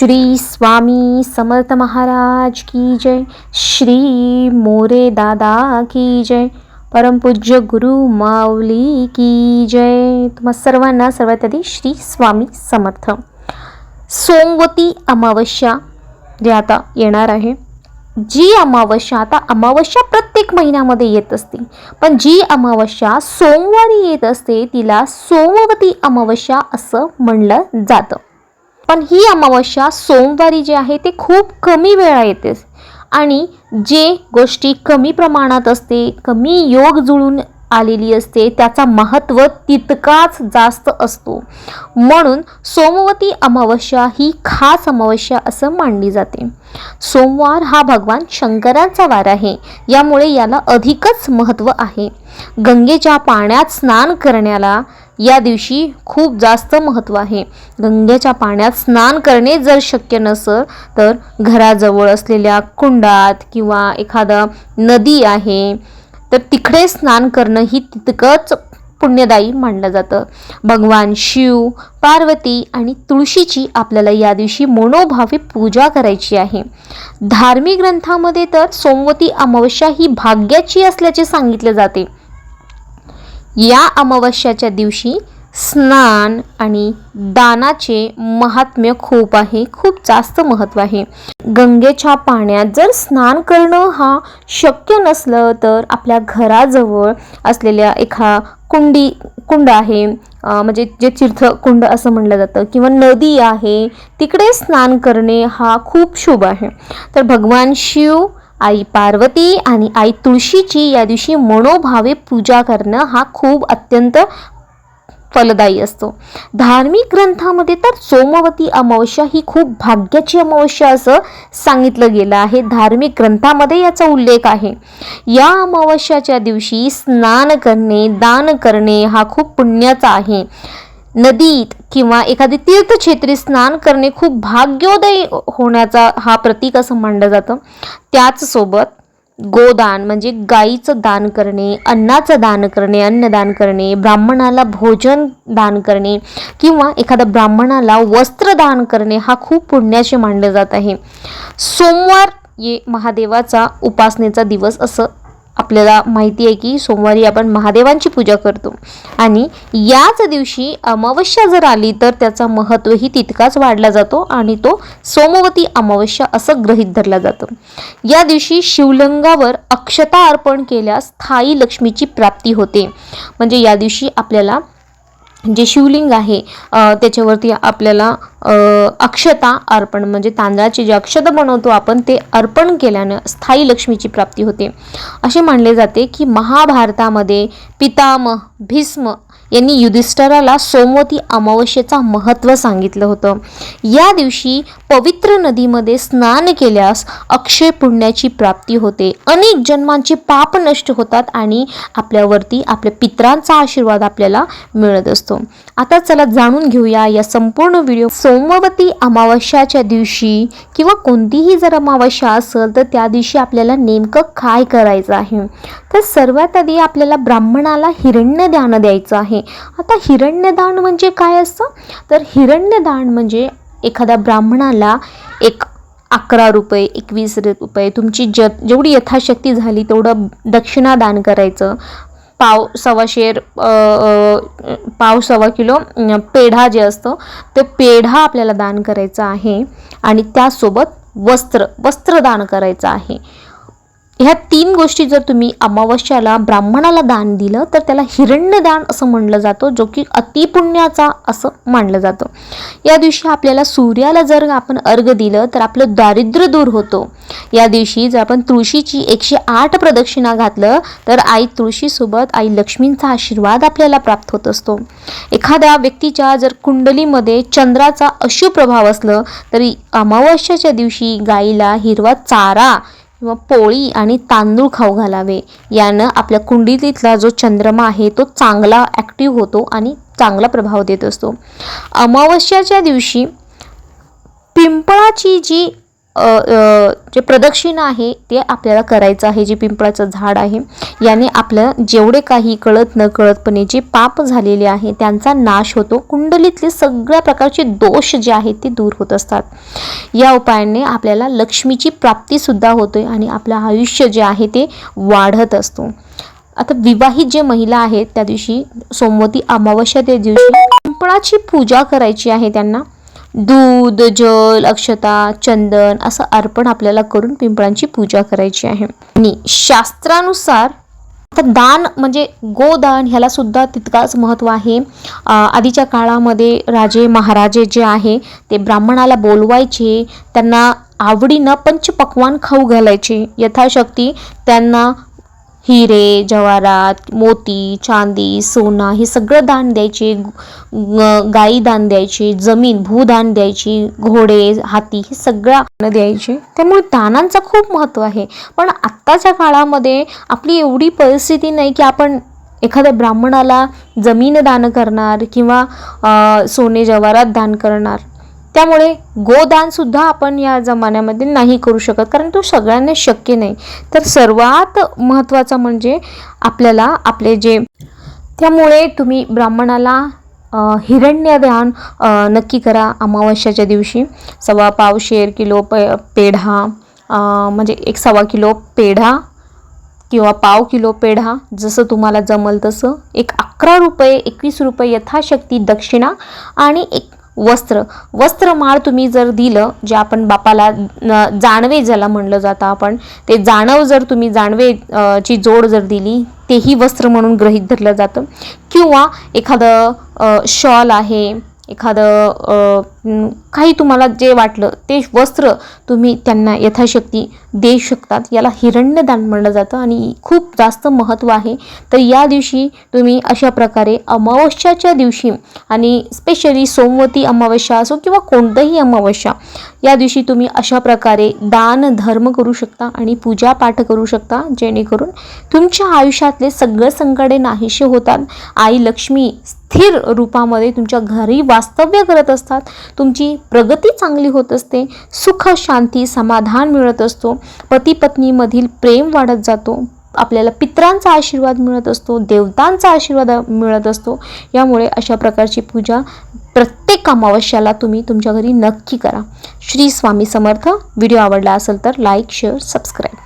श्री स्वामी समर्थ महाराज की जय। श्री मोरे दादा की जय। परमपूज्य गुरु माऊली की जय। तुम्हा सर्वांना सर्वात आधी श्री स्वामी समर्थ। सोमवती अमावस्या जे आता येणार आहे जी अमावस्या आता अमावस्या प्रत्येक महिन्यामध्ये येत असते. पण जी अमावस्या सोमवारी येत असते तिला सोमवती अमावस्या असं म्हणलं जातं. पण ही अमावस्या सोमवारी जे आहे ते खूप कमी वेळा येते आणि जे गोष्टी कमी प्रमाणात असते कमी योग जुळून आलेली असते. त्याचा महत्त्व तितकाच जास्त असतो. म्हणून सोमवती अमावस्या ही खास अमावस्या असं मानली जाते. सोमवार हा भगवान शंकरांचा वार आहे. यामुळे याला अधिकच महत्त्व आहे. गंगेच्या पाण्यात स्नान करण्याला या दिवशी खूप जास्त महत्त्व आहे. गंगेच्या पाण्यात स्नान करणे जर शक्य नसेल तर घराजवळ असलेल्या कुंडात किंवा एखादा नदी आहे तर तिकडे स्नान करणं ही तितकंच पुण्यदायी मानलं जातं. भगवान शिव पार्वती आणि तुळशीची आपल्याला या दिवशी मनोभावे पूजा करायची आहे. धार्मिक ग्रंथामध्ये तर सोमवती अमावस्या ही भाग्याची असल्याचे सांगितले जाते. या अमावस्याच्या दिवशी स्नान आणि दानाचे महात्म्य खूप आहे खूप जास्त महत्त्व आहे. गंगेच्या पाण्यात जर स्नान करणं हा शक्य नसलं तर आपल्या घराजवळ असलेल्या एका कुंडी कुंड आहे म्हणजे जे तीर्थ कुंड असं म्हणलं जातं किंवा नदी आहे तिकडे स्नान करणे हा खूप शुभ आहे. तर भगवान शिव आई पार्वती आणि आई तुळशीची या दिवशी मनोभावे पूजा करणं हा खूप अत्यंत फलदायी असतो. धार्मिक ग्रंथामध्ये तर सोमवती अमावस्या ही खूप भाग्याची अमावस्या असं सांगितलं गेलं आहे. धार्मिक ग्रंथामध्ये याचा उल्लेख आहे. या अमावस्याच्या दिवशी स्नान करणे दान करणे हा खूप पुण्याचा आहे. नदीत किंवा एखादी तीर्थक्षेत्री स्नान करणे खूप भाग्योदय होण्याचा हा प्रतीक असं मानलं जातं. त्याचसोबत गोदान म्हणजे गाईचं दान करणे अन्नाचं दान करणे अन्नदान करणे ब्राह्मणाला भोजन दान करणे किंवा एखाद्या ब्राह्मणाला वस्त्र दान करणे हा खूप पुण्याचे मानलं जात आहे. सोमवार ये महादेवाचा उपासनेचा दिवस असं आपल्याला माहिती आहे की सोमवारी आपण महादेवांची पूजा करतो. आणि याच दिवशी अमावस्या जर आली तर त्याचा महत्त्वही तितकाच वाढला जातो आणि तो सोमवती अमावस्या असं गृहीत धरला जातो. या दिवशी शिवलिंगावर अक्षता अर्पण केल्यास स्थायी लक्ष्मीची प्राप्ती होते. म्हणजे या दिवशी आपल्याला जे शिवलिंग आहे त्याच्यावरती आपल्याला अक्षता अर्पण म्हणजे तांदळाची जे अक्षता बनवतो आपण ते अर्पण केल्यानं स्थायी लक्ष्मीची प्राप्ती होते. असे मानले जाते की महाभारतामध्ये पितामह भीष्म यांनी युधिष्ठराला सोमवती अमावस्येचा महत्त्व सांगितलं होतं. या दिवशी पवित्र नदीमध्ये स्नान केल्यास अक्षय पुण्याची प्राप्ती होते. अनेक जन्मांचे पाप नष्ट होतात आणि आपल्यावरती आपल्या पित्रांचा आशीर्वाद आपल्याला मिळत असतो. आता चला जाणून घेऊया या संपूर्ण व्हिडिओ. सोमवती अमावस्याच्या दिवशी किंवा कोणतीही जर अमावस्या असेल तर त्या दिवशी आपल्याला नेमकं काय करायचं आहे? तर सर्वात आधी आपल्याला ब्राह्मणाला हिरण्य ध्यान द्यायचं आहे. आता हिरण्यदान म्हणजे काय असतं तर हिरण्यदान म्हणजे एखाद्या ब्राह्मणाला एक अकरा रुपये एकवीस रुपये तुमची ज जेवढी यथाशक्ती झाली तेवढं दक्षिणा दान करायचं. पाव सव्वा शेर पाव सव्वा किलो पेढा जे असतं ते पेढा आपल्याला दान करायचं आहे. आणि त्यासोबत वस्त्र वस्त्र दान करायचं आहे. ह्या तीन गोष्टी जर तुम्ही अमावस्याला ब्राह्मणाला दान दिलं तर त्याला हिरण्यदान असं म्हणलं जातं जो की अतिपुण्याचा असं मानलं जातं. या दिवशी आपल्याला सूर्याला जर आपण अर्घ दिलं तर आपलं दारिद्र्य दूर होतो. या दिवशी जर आपण तुळशीची एकशे आठ प्रदक्षिणा घातलं तर आई तुळशीसोबत आई लक्ष्मींचा आशीर्वाद आपल्याला प्राप्त होत असतो. एखाद्या व्यक्तीच्या जर कुंडलीमध्ये चंद्राचा अशुभ प्रभाव असलं तरी अमावस्याच्या दिवशी गाईला हिरवा चारा किंवा पोळी आणि तांदूळ खाऊ घालावे. यानं आपल्या कुंडलीतला जो चंद्रमा आहे तो चांगला ॲक्टिव्ह होतो आणि चांगला प्रभाव देत असतो. अमावस्याच्या दिवशी पिंपळाची जी जे प्रदक्षिणा आहे ते आपल्याला करायचं आहे जे पिंपळाचं झाड आहे याने आपलं जेवढे काही कळत न कळतपणे जे पाप झालेले आहे त्यांचा नाश होतो. कुंडलीतले सगळ्या प्रकारचे दोष जे आहेत ते दूर होत असतात. या उपायाने आपल्याला लक्ष्मीची प्राप्तीसुद्धा होते आणि आपलं आयुष्य जे आहे ते वाढत असतो. आता विवाहित जे महिला आहेत त्या दिवशी सोमवती अमावस्या त्या दिवशी पिंपळाची पूजा करायची आहे त्यांना. दूध जल अक्षता चंदन असं अर्पण आपल्याला करून पिंपळांची पूजा करायची आहे. आणि शास्त्रानुसार तर दान म्हणजे गोदान ह्याला सुद्धा तितकाच महत्त्व आहे. आधीच्या काळामध्ये राजे महाराजे जे आहे ते ब्राह्मणाला बोलवायचे त्यांना आवडीनं पंचपक्वान खाऊ घालायचे. यथाशक्ती त्यांना हिरे जवारात मोती चांदी सोना हे सगळं दान द्यायचे गाई दान द्यायची जमीन भूदान द्यायची घोडे हाती हे सगळं द्यायचे. त्यामुळे दानांचं खूप महत्त्व आहे. पण आत्ताच्या काळामध्ये आपली एवढी परिस्थिती नाही की आपण एखाद्या ब्राह्मणाला जमीन दान करणार किंवा सोने जवारात दान करणार. त्यामुळे गोदान सुद्धा आपण या जमान्यामध्ये नाही करू शकत कारण तो सगळ्यांना शक्य नाही. तर सर्वात महत्त्वाचा म्हणजे आपल्याला आपले जे त्यामुळे तुम्ही ब्राह्मणाला हिरण्यदान नक्की करा अमावस्याच्या दिवशी. सव्वा पावशेर किलो प पेढा म्हणजे एक सव्वा किलो पेढा किंवा पाव किलो पेढा जसं तुम्हाला जमल तसं. एक अकरा रुपये एकवीस रुपये यथाशक्ती दक्षिणा आणि एक वस्त्र. वस्त्रमाळ तुम्ही जर दिलं जे आपण बापाला जाणवे ज्याला म्हणलं जातं आपण ते जाणव जर तुम्ही जाणवे ची जोड जर दिली तेही वस्त्र म्हणून गृहीत धरलं जातं. किंवा एखादं शॉल आहे एखादं काही तुम्हाला जे वाटलं ते वस्त्र तुम्ही त्यांना यथाशक्ती देऊ शकतात. याला हिरण्यदान म्हणलं जातं आणि खूप जास्त महत्त्व आहे. तर या दिवशी तुम्ही अशा प्रकारे अमावस्याच्या दिवशी आणि स्पेशली सोमवती अमावस्या असो किंवा कोणतंही अमावस्या या दिवशी तुम्ही अशा प्रकारे दान धर्म करू शकता आणि पूजा पाठ करू शकता. जेणेकरून तुमच्या आयुष्यातले सगळे संकटे नाहीसे होतात. आई लक्ष्मी स्थिर रूपामध्ये तुमच्या घरी वास्तव्य करत असतात. तुमची प्रगती चांगली होत असते. सुख शांती समाधान मिळत असतो. पती पत्नीमधील प्रेम वाढत जातो. आपल्याला पित्रांचा आशीर्वाद मिळत असतो. देवतांचा आशीर्वाद मिळत असतो. यामुळे अशा प्रकारची पूजा प्रत्येक अमावस्याला तुम्ही तुमच्या घरी नक्की करा. श्री स्वामी समर्थ. व्हिडिओ आवडला असेल तर लाईक शेअर सबस्क्राईब.